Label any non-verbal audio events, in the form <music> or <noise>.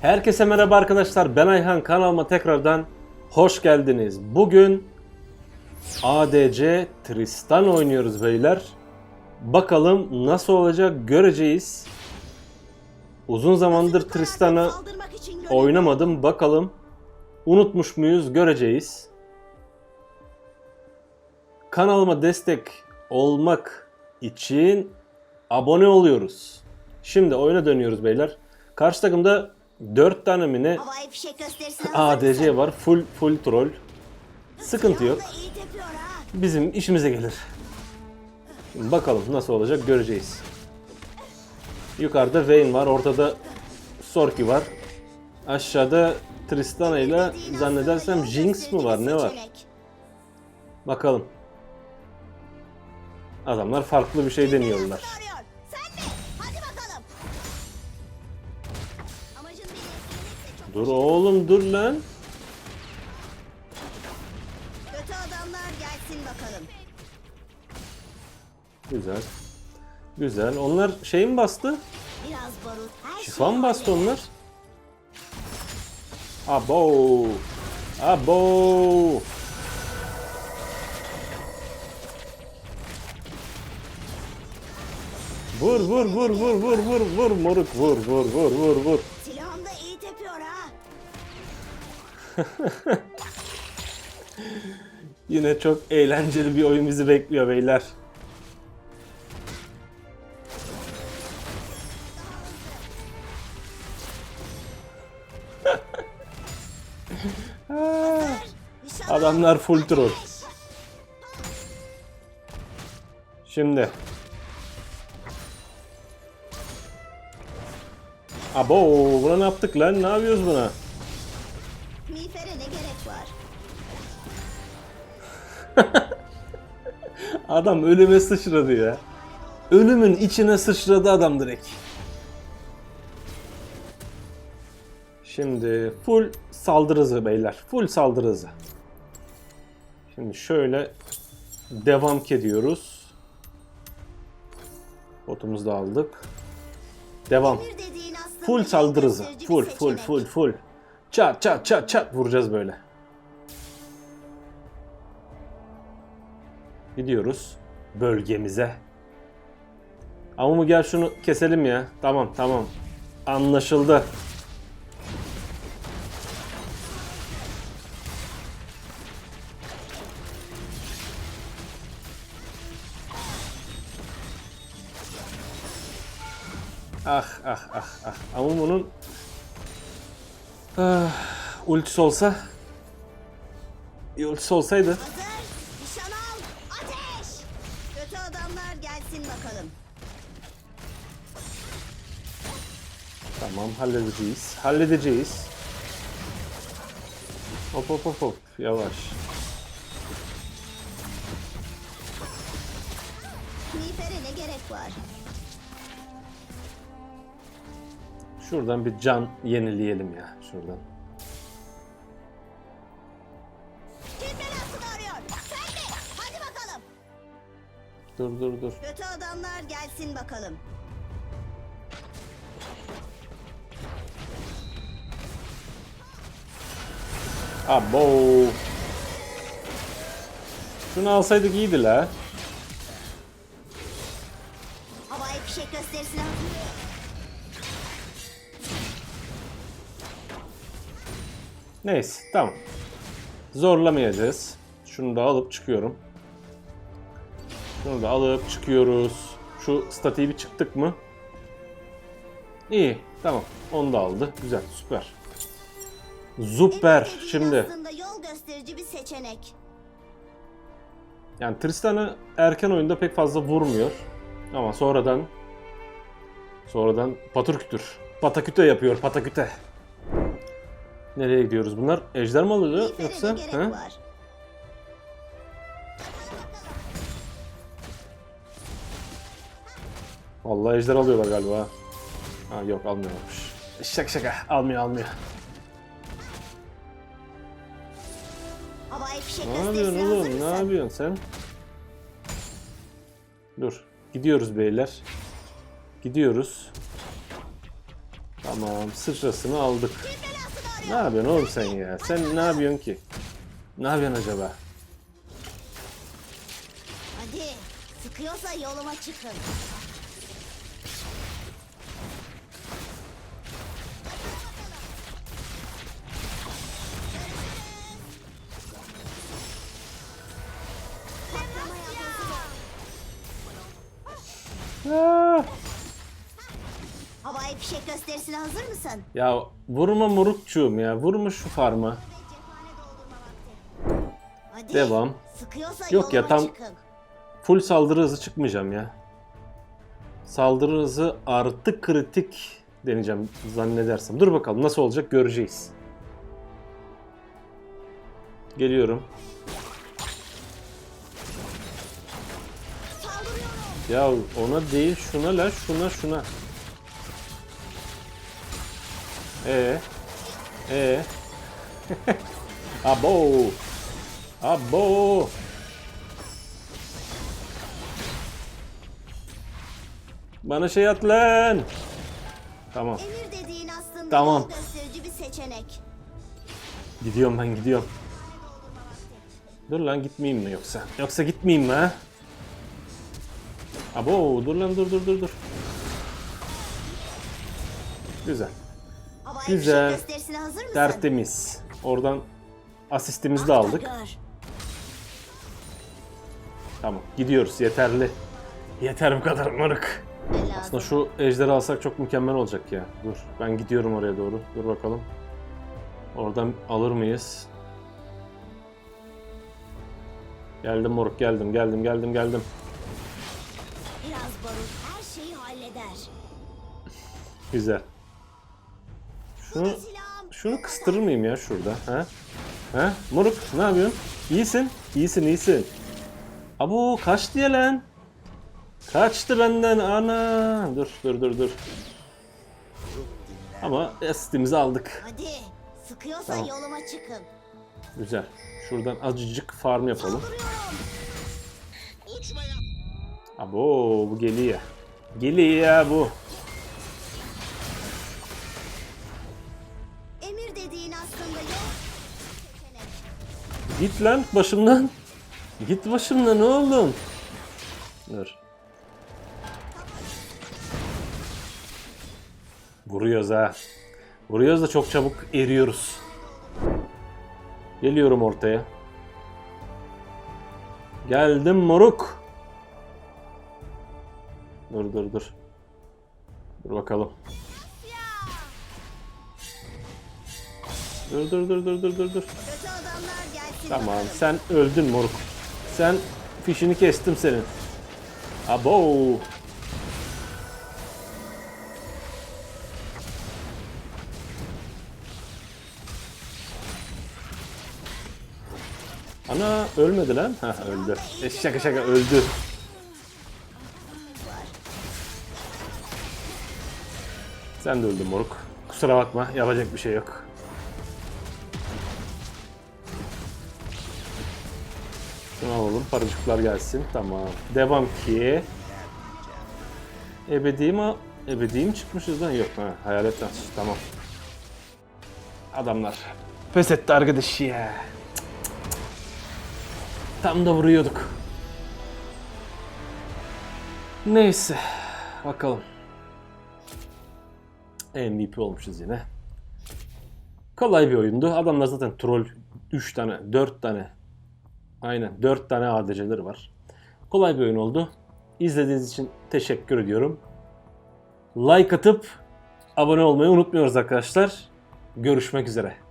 Herkese merhaba arkadaşlar. Ben Ayhan kanalıma tekrardan hoş geldiniz. Bugün ADC Tristan oynuyoruz beyler. Bakalım nasıl olacak göreceğiz. Uzun zamandır Tristan'ı oynamadım. Bakalım unutmuş muyuz göreceğiz. Kanalıma destek olmak için abone oluyoruz. Şimdi oyuna dönüyoruz beyler. Karşı takımda 4 tane mi ne Havai fişek gösterisine hazır mısın? ADC var. Full full troll. Sıkıntı yok. Silahı da iyi tepiyor ha. Bizim işimize gelir. Şimdi bakalım nasıl olacak göreceğiz. Yukarıda Vayne var. Ortada Sorki var. Aşağıda Tristana ile Dediğin zannedersem aslında Jinx mi var ne var? seçenek. Bakalım. Adamlar farklı bir şey deniyorlar. Dur oğlum dur lan. kötü adamlar gelsin bakalım. Güzel. Güzel. Onlar şey mi bastı? Biraz barut. Her Şifa şey mı bastı onlar? Abo. Abo. Vur vur vur vur vur vur vur moruk vur vur vur vur vur. Yine çok eğlenceli bir oyun bizi bekliyor beyler. <laughs> Adamlar full troll. Şimdi. Abo buna ne yaptık lan? Ne yapıyoruz buna? Miğfere ne gerek var? <laughs> Adam ölüme sıçradı ya. Ölümün içine sıçradı adam direkt. Şimdi full saldırı hızı beyler. Full saldırı hızı. Şimdi şöyle devam ediyoruz. Botumuzu da aldık. Devam. Full saldırı hızı. Full full full full. Çat çat çat çat vuracağız böyle. Gidiyoruz bölgemize. Ama gel şunu keselim ya. Tamam tamam. Anlaşıldı. Ah ah ah ah. Ama bunun ah, ultisi olsa bir ultisi olsaydı Hazır. Nişan al. Ateş. Kötü adamlar gelsin bakalım. tamam halledeceğiz. Halledeceğiz. Hop hop hop hop yavaş. Miğfere ne gerek var? Şuradan bir can yenileyelim ya şuradan. Dur dur dur. Kötü adamlar gelsin bakalım. Abo. Şunu alsaydık iyiydi la. Neyse tamam. Zorlamayacağız. Şunu da alıp çıkıyorum. Şunu da alıp çıkıyoruz. Şu statiği bir çıktık mı? İyi tamam. Onu da aldı. Güzel süper. Süper. Dediğin Şimdi aslında yol gösterici bir seçenek. yani Tristan'ı erken oyunda pek fazla vurmuyor. Ama sonradan sonradan patır kütür. Pataküte yapıyor pataküte. Nereye gidiyoruz bunlar? Ejder mi alıyor yoksa? he? Vallahi ejder alıyorlar galiba. ha. Yok almıyorlarmış. Şaka şaka almıyor almıyor. Ne yapıyorsun oğlum? Ne yapıyorsun sen? Dur. Gidiyoruz beyler. Gidiyoruz. Tamam sıçrasını aldık. Ne yapıyorsun oğlum sen ya? Sen ne yapıyorsun ki? Ne yapıyorsun acaba? Hadi. Sıkıyorsa yoluma çıkın. Aa! Havai fişek gösterisine hazır mısın? Ya vurma morukçuğum ya. Vurma şu farma. Hadi. Devam. Sıkıyorsa Yok ya, tam- çıkın. Full saldırı hızı çıkmayacağım ya. Saldırı hızı artı kritik deneyeceğim zannedersem. Dur bakalım nasıl olacak göreceğiz. Geliyorum. Ya ona değil şuna la şuna şuna. E e <laughs> Abo. Abo. Bana şey at lan. Tamam. Emir dediğin aslında Tamam. gösterici bir seçenek. Gidiyorum ben gidiyorum. Dur lan gitmeyeyim mi yoksa? Yoksa gitmeyeyim mi ha? Abo dur lan dur dur dur dur. Güzel. Havai Güzel. fişek gösterisine hazır mısın? Tertemiz. Oradan asistimizi de da aldık. gör. Tamam gidiyoruz yeterli. Yeter bu kadar moruk. Ne lazım? Aslında şu ejderi alsak çok mükemmel olacak ya. Dur ben gidiyorum oraya doğru. Dur bakalım. Oradan alır mıyız? Geldim moruk geldim geldim geldim geldim. Biraz barut her şeyi halleder. Güzel. Şunu şunu kıstırır mıyım ya şurada? Ha? Ha? Moruk ne yapıyorsun? İyisin. İyisin iyisin. Abo kaç diye lan? Kaçtı benden ana. Dur dur dur dur. Ama asistimizi aldık. Hadi. Sıkıyorsa Tamam. yoluma çıkın. Güzel. Şuradan azıcık farm yapalım. Abo bu geliyor. Geliyor bu. Git lan başımdan. Git başımdan oğlum. Dur. Vuruyoruz ha. Vuruyoruz da çok çabuk eriyoruz. Geliyorum ortaya. Geldim moruk. Dur dur dur. Dur bakalım. Dur dur dur dur dur dur dur. Tamam sen öldün moruk. Sen fişini kestim senin. Abo. Ana ölmedi lan. Ha öldü. E, şaka şaka öldü. Sen de öldün moruk. Kusura bakma yapacak bir şey yok. Şunu alalım. Paracıklar gelsin. Tamam. Devam ki. Ebedi mi? Ebedi mi çıkmışız lan? Yok. Ha, hayalet dans. Tamam. Adamlar. Pes etti arkadaş ya. Tam da vuruyorduk. Neyse. Bakalım. MVP olmuşuz yine. Kolay bir oyundu. Adamlar zaten troll 3 tane, 4 tane Aynen. 4 tane ADC'leri var. Kolay bir oyun oldu. İzlediğiniz için teşekkür ediyorum. Like atıp abone olmayı unutmuyoruz arkadaşlar. Görüşmek üzere.